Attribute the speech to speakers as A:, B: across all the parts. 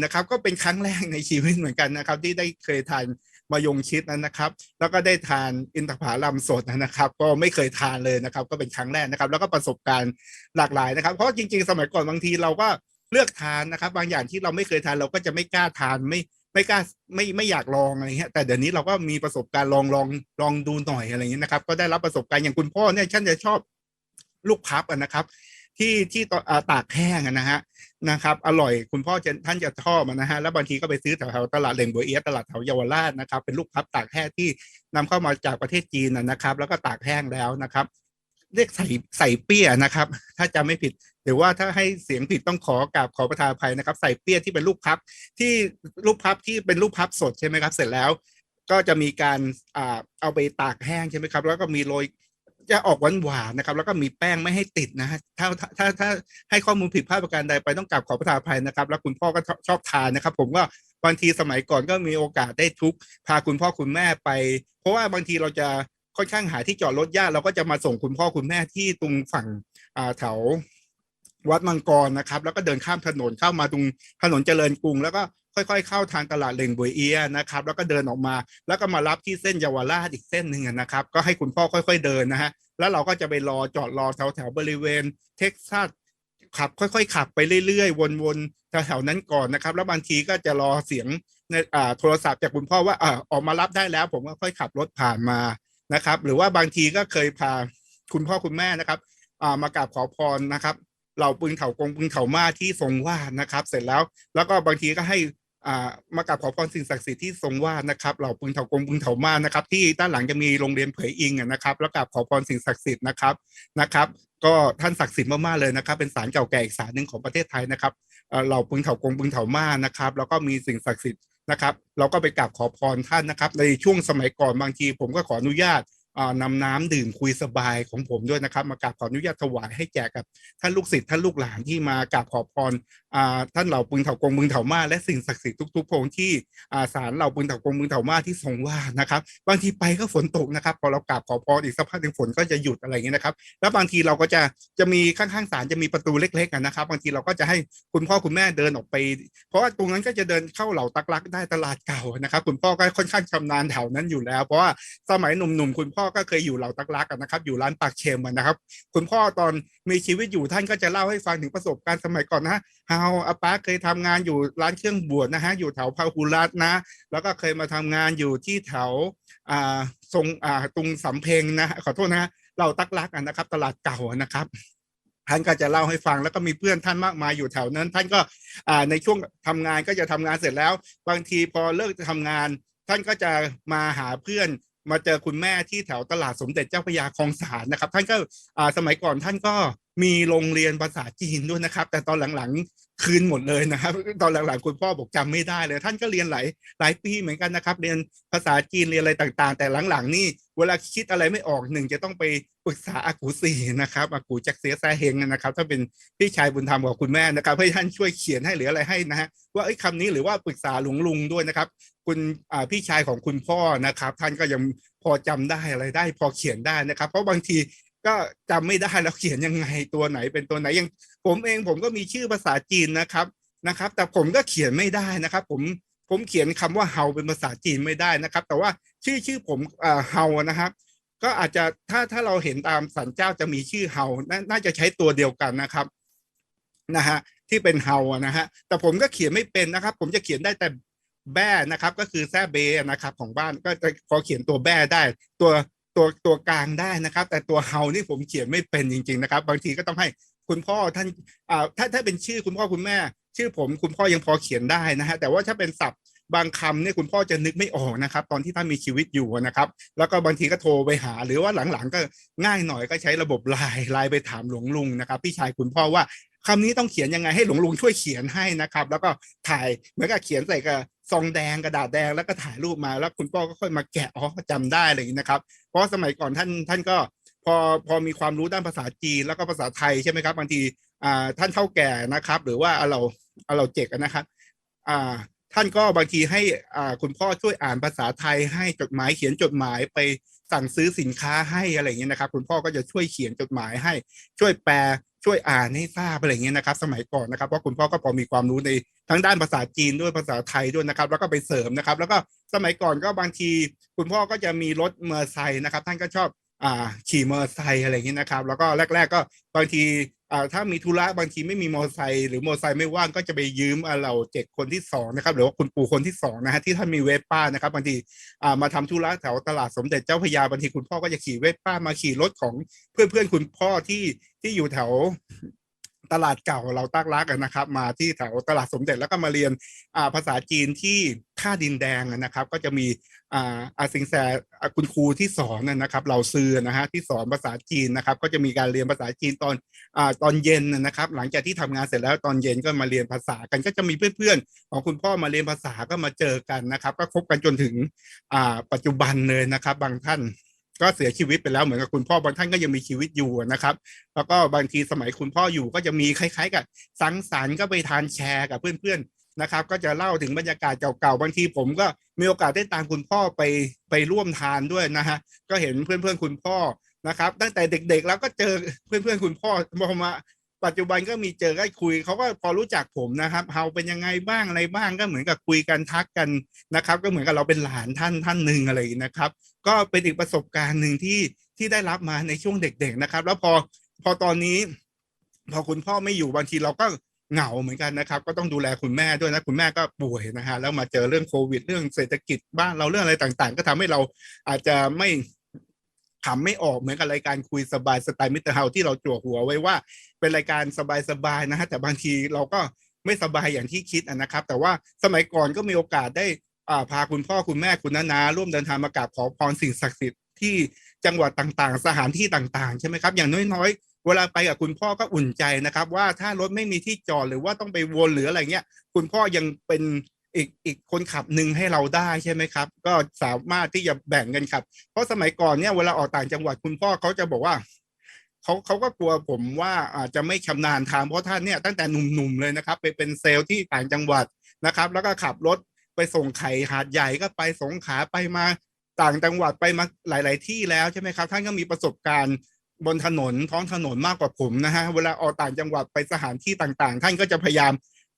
A: นะครับก็เป็นครั้งแรกในชีวิตเหมือนกันนะครับ ที่ได้เคยทานมายงชิดนั้นนะครับ แล้วก็ได้ทานอินทผลัมสดนะครับ ก็ไม่เคยทานเลยนะครับ ก็เป็นครั้งแรกนะครับ แล้วก็ประสบการณ์หลากหลายนะครับ เพราะจริงๆ สมัยก่อนบางทีเราก็เลือกทานนะครับ บางอย่างที่เราไม่เคยทานเราก็จะไม่กล้าทานไม่ไม่กล้าไม่ไม่อยากลองอะไรเงี้ยแต่เดี๋ยวนี้เราก็มีประสบการณ์ลองลองลองดูหน่อยอะไรเงี้ยนะครับ ก็ได้รับประสบการณ์อย่างคุณพ่อเนี่ยท่านจะชอบลูกพับอะนะครับ ที่ที่ตอ่าตากแห้งนะฮะนะครับ อร่อยคุณพ่อจะท่านจะชอบนะฮะแล้วบางทีก็ไปซื้อแถวๆตลาดเลงบัวเอียตลาดแถวเยาวราชนะครับ เป็นลูกพับตากแห้งที่นำเข้ามาจากประเทศจีนนะครับ แล้วก็ตากแห้งแล้วนะครับ เรียกใส่ใส่เปี้ยนะครับ ถ้าจำไม่ผิดหรือว่าถ้าให้เสียงผิดต้องขอกราบขอประทานอภัยนะครับ ใส่เปี้ยที่เป็นลูกพับที่ลูกพับที่เป็นลูกพับสดใช่ไหมครับ เสร็จแล้วก็จะมีการเอาไปตากแห้งใช่ไหมครับ แล้วก็มีโรย จะออกหวานหวานๆนะครับ แล้วก็มีแป้งไม่ให้ติดนะฮะถ้าถ้าถ้าให้ข้อมูลผิดพลาดประการใดไปต้องกราบขอประทานภัยนะครับ แล้วคุณพ่อก็ชอบชอบทานนะครับ ผมก็บางทีสมัยก่อนก็มีโอกาสได้ทุกพาคุณพ่อคุณแม่ไป เพราะว่าบางทีเราจะค่อนข้างหาที่จอดรถยากเราก็จะมาส่งคุณพ่อคุณแม่ที่ตรงฝั่งอ่าแถววัดมังกรนะครับ แล้วก็เดินข้ามถนนเข้ามาตรงถนนเจริญกรุง แล้วก็ ค่อยๆ เข้าทางตลาดเลงบวยเอียนะครับ แล้วก็เดินออกมา แล้วก็มารับที่เส้นเยาวราชอีกเส้นหนึ่งนะครับ ก็ให้คุณพ่อค่อย ๆเดินนะฮะ แล้วเราก็จะไปรอจอดรอแถวๆบริเวณเท็กซัสขับค่อยๆ ขับไปเรื่อยๆ วนๆแถวๆนั้นก่อนนะครับ แล้วบางทีก็จะรอเสียงในโทรศัพท์จากคุณพ่อว่าอออกมารับได้แล้ว ผมก็ค่อยขับรถผ่านมานะครับ หรือว่าบางทีก็เคยพาคุณพ่อคุณแม่นะครับอ่ามากราบขอพรนะครับเหล่าปึงเถากงปึงเถามาที่ทรงว่านะครับ เสร็จแล้ว แล้วก็บางทีก็ให้ มากราบขอพรสิ่งศักดิ์สิทธิ์ที่ทรงวาดนะครับเหล่าปึงเถากงปึงเถามานะครับ ที่ด้านหลังจะมีโรงเรียนเผยอิงนะครับ แล้วกราบขอพรสิ่งศักดิ์สิทธิ์นะครับนะครับ ก็ท่านศักดิ์สิทธิ์มากๆเลยนะครับ เป็นศาลเก่าแก่อีกศาลหนึ่งของประเทศไทยนะครับเหล่าปึงเถากงปึงเถามานะครับ แล้วก็มีสิ่งศักดิ์สิทธิ์นะครับ เราก็ไปกราบขอพรท่านนะครับ ในช่วงสมัยก่อนบางทีผมก็ขออนุญาต นำน้ำดื่มคุยสบายของผมด้วยนะครับ มากราบขออนุญาตถวายให้แจกกับท่านลูกศิษย์ท่านลูกหลานที่มากราบขอพรท่านเหล่าปึงเถากงปึงเถามาและสิ่งศักดิ์สิทธิ์ทุกๆพงที่ศาลเหล่าปึงเถากงปึงเถามาที่ทรงว่านะครับ บางทีไปก็ฝนตกนะครับ พอเรากราบขอพรอีกสักพักหนึ่งฝนก็จะหยุดอะไรอย่างเงี้ยนะครับ แล้วบางทีเราก็จะจะมีข้างๆศาลจะมีประตูเล็กๆนะครับ บางทีเราก็จะให้คุณพ่อคุณแม่เดินออกไป เพราะว่าตรงนั้นก็จะเดินเข้าเหล่าตักลักได้ตลาดเก่านะครับ คุณพ่อก็ค่อนข้างชำนาญแถวนั้นอยู่แล้ว เพราะว่าสมัยหนุ่มๆคุณพ่อพ่อก็เคยอยู่เหล่าตักลักอะนนะครับ อยู่ร้านปากเชมนะครับ คุณพ่อตอนมีชีวิตอยู่ท่านก็จะเล่าให้ฟังถึงประสบการณ์สมัยก่อนนะฮาอาป้าเคยทำงานอยู่ร้านเครื่องบวชนะฮะอยู่แถวพาหุรัตนะ แล้วก็เคยมาทำงานอยู่ที่แถวอ่าทรงอ่าตรงสำเพ็งนะขอโทษนะฮะเราตักลักอะนะครับ ตลาดเก่านะครับท่านก็จะเล่าให้ฟังแล้วก็มีเพื่อนท่านมากมายอยู่แถวนั้น ท่านก็อ่าในช่วงทำงานก็จะทำงานเสร็จแล้ว บางทีพอเลิกทำงาน ท่านก็จะมาหาเพื่อน มาเจอคุณแม่ที่แถวตลาดสมเด็จเจ้าพระยาคลองสานนะครับ ท่านก็อาสมัยก่อนท่านก็ มีโรงเรียนภาษาจีนด้วยนะครับ แต่ตอนหลังๆคืนหมดเลยนะครับ ตอนหลังๆคุณพ่อบอกจำไม่ได้เลย ท่านก็เรียนหลายหลายปีเหมือนกันนะครับ เรียนภาษาจีนเรียนอะไรต่างๆ แต่หลังๆ นี่เวลาคิดอะไรไม่ออกหนึ่งจะต้องไปปรึกษาอากูสีนะครับอากูจักเสียแซเฮงนะครับถ้าเป็นพี่ชายบุญธรรมของคุณแม่นะครับให้ท่านช่วยเขียนให้หรืออะไรให้นะฮะว่าไอ้คำนี้หรือว่าปรึกษาหลวงลุงด้วยนะครับ คุณอ่าพี่ชายของคุณพ่อนะครับ ท่านก็ยังพอจำได้อะไรได้ พอเขียนได้นะครับ เพราะบางที ก็จำไม่ได้แล้วเขียนยังไงตัวไหนเป็นตัวไหนยังผมเองผมก็มีชื่อภาษาจีนนะครับนะครับ แต่ผมก็เขียนไม่ได้นะครับ ผมผมเขียนคำว่าเฮาเป็นภาษาจีนไม่ได้นะครับ แต่ว่าชื่อชื่อผมอ่าเฮานะครับ ก็อาจจะถ้าถ้าเราเห็นตามสันเจ้าจะมีชื่อเฮานน่าจะใช้ตัวเดียวกันนะครับนะฮะที่เป็นเฮานะฮะแต่ผมก็เขียนไม่เป็นนะครับ ผมจะเขียนได้แต่แบ้นะครับ ก็คือแซ่เบนะครับ ของบ้านก็จะพอเขียนตัวแบ้ได้ ตัว ตัวตัวกลางได้นะครับ แต่ตัวเฮานี่ผมเขียนไม่เป็นจริง ๆนะครับ บางทีก็ต้องให้คุณพ่อท่านอ่าถ้าถ้าเป็นชื่อคุณพ่อคุณแม่ ชื่อผมคุณพ่อยังพอเขียนได้นะฮะแต่ว่าถ้าเป็นศัพท์บางคำเนี่ยคุณพ่อจะนึกไม่ออกนะครับ ตอนที่ท่านมีชีวิตอยู่นะครับ แล้วก็บางทีก็โทรไปหา หรือว่าหลังๆ ก็ง่ายหน่อยก็ใช้ระบบไลน์ไลน์ไปถามหลวงลุงนะครับ พี่ชายคุณพ่อว่า คำนี้ต้องเขียนยังไงให้หลวงลุงช่วยเขียนให้นะครับ แล้วก็ถ่ายเหมือนกับเขียนใส่กระซองแดงกระดาษแดงแล้วก็ถ่ายรูปมาแล้วคุณพ่อก็ค่อยมาแกะอ๋อจำได้อะไรอย่างนี้นะครับ เพราะสมัยก่อนท่านท่านก็พอพอมีความรู้ด้านภาษาจีนแล้วก็ภาษาไทยใช่ไหมครับบางทีอ่าท่านเท่าแก่นะครับ หรือว่าเราเราเจกนะครับอ่าท่านก็บางทีให้อ่าคุณพ่อช่วยอ่านภาษาไทยให้จดหมายเขียนจดหมายไปสั่งซื้อสินค้าให้อะไรอย่างเงี้ยนะครับ คุณพ่อก็จะช่วยเขียนจดหมายให้ช่วยแปล ช่วยอ่านให้ทราบอะไรเงี้ยนะครับ สมัยก่อนนะครับเพราะคุณพ่อก็พอมีความรู้ในทั้งด้านภาษาจีนด้วยภาษาไทยด้วยนะครับ แล้วก็ไปเสริมนะครับ แล้วก็สมัยก่อนก็บางที คุณพ่อก็จะมีรถมอเตอร์ไซค์นะครับ ท่านก็ชอบอ่าขี่มอเตอร์ไซค์อะไรอย่างนี้นะครับ แล้วก็แรก ๆ ก็บางที อ่าถ้ามีธุระบางทีไม่มีมอไซค์หรือมอไซค์ไม่ว่างก็จะไปยืมเราเจ็ดคนที่สองนะครับหรือว่าคุณปู่คนที่สองนะฮะที่ท่านมีเวป้านะครับบางทีอ่ามาทำธุระแถวตลาดสมเด็จเจ้าพยาบางทีคุณพ่อก็จะขี่เวป้ามาขี่รถของเพื่อนๆคุณพ่อที่ที่อยู่แถวตลาดเก่าเราตั้งรักกันนะครับ มาที่แถวตลาดสมเด็จแล้วก็มาเรียนภาษาจีนที่ ท่าดินแดงนะครับ ก็จะมีอาสิงแซอ่าคุณครูที่สอนนะนะครับ เราซื้อนะฮะที่สอนภาษาจีนนะครับ ก็จะมีการเรียนภาษาจีนตอนอตอนเย็นนะครับ หลังจากที่ทำงานเสร็จแล้วตอนเย็นก็มาเรียนภาษากันก็จะมีเพื่อนๆของคุณพ่อมาเรียนภาษาก็มาเจอกันนะครับ ก็คบกันจนถึงปัจจุบันเลยนะครับ บางท่านก็เสียชีวิตไปแล้วเหมือนกับคุณพ่อบางท่านก็ยังมีชีวิตอยู่นะครับ แล้วก็บางทีสมัยคุณพ่ออยู่ก็จะมีคล้าย ๆ กับสังสรรค์ก็ไปทานแชร์กับเพื่อนๆ นะครับ ก็จะเล่าถึงบรรยากาศเก่าๆบางทีผมก็มีโอกาสได้ตามคุณพ่อไปไปร่วมทานด้วยนะฮะก็เห็นเพื่อนๆคุณพ่อนะครับ ตั้งแต่เด็กๆแล้วก็เจอเพื่อนๆคุณพ่อพอมาปัจจุบันก็มีเจอก็คุยเขาก็พอรู้จักผมนะครับเฮาเป็นยังไงบ้างอะไรบ้างก็เหมือนกับคุยกันทักกันนะครับ ก็เหมือนกับเราเป็นหลานท่านท่านหนึ่งอะไรนะครับ ก็เป็นอีกประสบการณ์หนึ่งที่ที่ได้รับมาในช่วงเด็ก ๆนะครับ แล้วพอพอตอนนี้ พอคุณพ่อไม่อยู่บางทีเราก็ เหงาเหมือนกันนะครับ ก็ต้องดูแลคุณแม่ด้วยนะคุณแม่ก็ป่วยนะฮะแล้วมาเจอเรื่องโควิด เรื่องเศรษฐกิจบ้านเราเรื่องอะไรต่างๆ ก็ทำให้เราอาจจะไม่ขำไม่ออกเหมือนกับรายการคุยสบายสไตล์มิสเตอร์เฮาที่เราจั่วหัวไว้ว่า เป็นรายการสบายๆนะฮะแต่บางทีเราก็ไม่สบายอย่างที่คิดนะครับ แต่ว่าสมัยก่อนก็มีโอกาสได้อ่าพาคุณพ่อคุณแม่คุณนานาร่วมเดินทางมากราบขอพรสิ่งศักดิ์สิทธิ์ที่จังหวัดต่างๆ สถานที่ต่างๆ ใช่ไหมครับ อย่างน้อยๆ เวลาไปกับคุณพ่อก็อุ่นใจนะครับ ว่าถ้ารถไม่มีที่จอดหรือว่าต้องไปวนหรืออะไรเงี้ยคุณพ่อยังเป็นอีกอีกคนขับหนึ่งให้เราได้ใช่ไหมครับ ก็สามารถที่จะแบ่งกันขับ เพราะสมัยก่อนเนี่ยเวลาออกต่างจังหวัดคุณพ่อเขาจะบอกว่าเขาเขาก็กลัวผมว่าอาจจะไม่ชำนาญทางเพราะท่านเนี่ยตั้งแต่หนุ่มๆเลยนะครับ ไปเป็นเซลล์ที่ต่างจังหวัดนะครับ แล้วก็ขับรถไปส่งไข่หาดใหญ่ก็ไปสงขาไปมาต่างจังหวัดไปมาหลาย ๆ ที่แล้วใช่ไหมครับ ท่านก็มีประสบการณ์ บนถนนท้องถนนมากกว่าผมนะฮะเวลาออกต่างจังหวัดไปสถานที่ต่างๆ ท่านก็จะพยายาม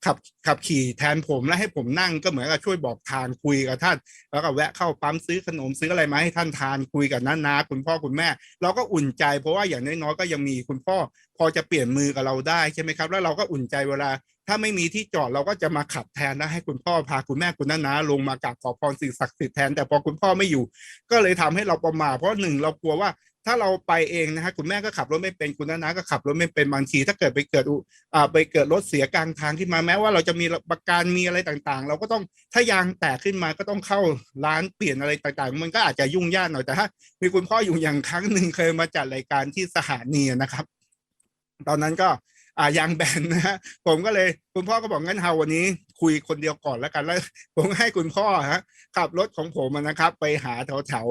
A: ขับขับขี่แทนผมและให้ผมนั่งก็เหมือนกับช่วยบอกทางคุยกับท่าน แล้วก็แวะเข้าปั๊มซื้อขนมซื้ออะไรมาให้ท่านทานคุยกับน้านาคุณพ่อคุณแม่ เราก็อุ่นใจ เพราะว่าอย่างน้อยๆก็ยังมีคุณพ่อพอจะเปลี่ยนมือกับเราได้ใช่ไหมครับ แล้วเราก็อุ่นใจเวลา ถ้าไม่มีที่จอดเราก็จะมาขับแทนนะให้คุณพ่อพาคุณแม่คุณน้านาลงมากราบขอพรสิ่งศักดิ์สิทธิ์แทนแต่พอคุณพ่อไม่อยู่ ก็เลยทำให้เราประมาทเพราะหนึ่งเรากลัวว่า ถ้าเราไปเองนะฮะคุณแม่ก็ขับรถไม่เป็นคุณน้าก็ขับรถไม่เป็นบางที ถ้าเกิดไปเกิดอุอ่าไปเกิดรถเสียกลางทางขึ้นมาแม้ว่าเราจะมีประกันมีอะไรต่างๆ เราก็ต้องถ้ายางแตกขึ้นมาก็ต้องเข้าร้านเปลี่ยนอะไรต่างๆ มันก็อาจจะยุ่งยากหน่อยแต่ถ้ามีคุณพ่ออยู่อย่างครั้งหนึ่งเคยมาจัดรายการที่สถานีนะครับ ตอนนั้นก็อ่ายางแบนนะฮะผมก็เลยคุณพ่อก็บอกงั้นเฮาวันนี้ คุยคนเดียวก่อนแล้วกันแล้วผมให้คุณพ่อฮะขับรถของผมนะครับ ไปหาแถวแถว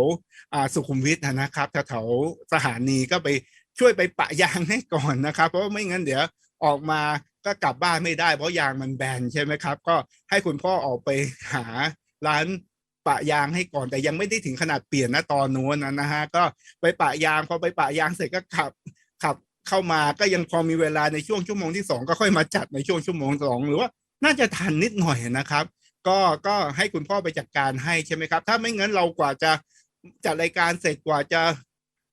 A: อ่าสุขุมวิทนะครับแถวแถวสถานีก็ไปช่วยไปปะยางให้ก่อนนะครับ เพราะว่าไม่งั้นเดี๋ยวออกมาก็กลับบ้านไม่ได้ เพราะยางมันแบนใช่ไหมครับ ก็ให้คุณพ่อออกไปหาร้านปะยางให้ก่อนแต่ยังไม่ได้ถึงขนาดเปลี่ยนนะตอนนู้นนะนะฮะก็ไปปะยางพอไปปะยางเสร็จก็ขับขับเข้ามาก็ยังพอมีเวลาในช่วงชั่วโมงที่สองก็ค่อยมาจัดในช่วงชั่วโมงสองหรือว่า น่าจะทันนิดหน่อยนะครับ ก็ก็ให้คุณพ่อไปจัดการให้ใช่ไหมครับ ถ้าไม่งั้นเรากว่าจะจัดรายการเสร็จกว่าจะ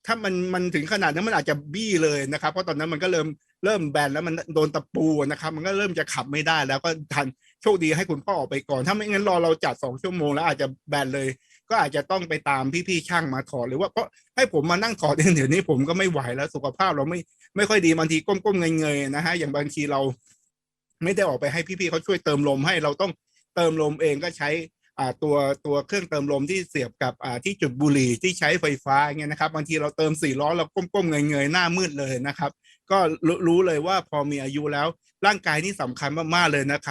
A: ถ้ามันมันถึงขนาดนั้นมันอาจจะบี้เลยนะครับ เพราะตอนนั้นมันก็เริ่มเริ่มแบนแล้วมันโดนตะปูนะครับ มันก็เริ่มจะขับไม่ได้ แล้วก็ทันโชคดีให้คุณพ่อออกไปก่อน ถ้าไม่งั้นรอเราจัดสองชั่วโมงแล้วอาจจะแบนเลยก็อาจจะต้องไปตามพี่ๆช่างมาถอดหรือว่าเพราะให้ผมมานั่งถอดเองเดี๋ยวนี้ผมก็ไม่ไหวแล้วสุขภาพเราไม่ไม่ค่อยดีบางทีก้มๆเงยๆนะฮะอย่างบางทีเรา ไม่ได้ออกไปให้พี่ๆเขาช่วยเติมลมให้เราต้องเติมลมเองก็ใช้ตัวตัวเครื่องเติมลมที่เสียบกับที่จุดบุหรี่ที่ใช้ไฟฟ้าเงี้ยนะครับบางทีเราเติมสี่ล้อเราก้มๆเงยๆหน้ามืดเลยนะครับ ก็รู้รู้เลยว่าพอมีอายุแล้วร่างกายนี่สำคัญมากๆเลยนะครับ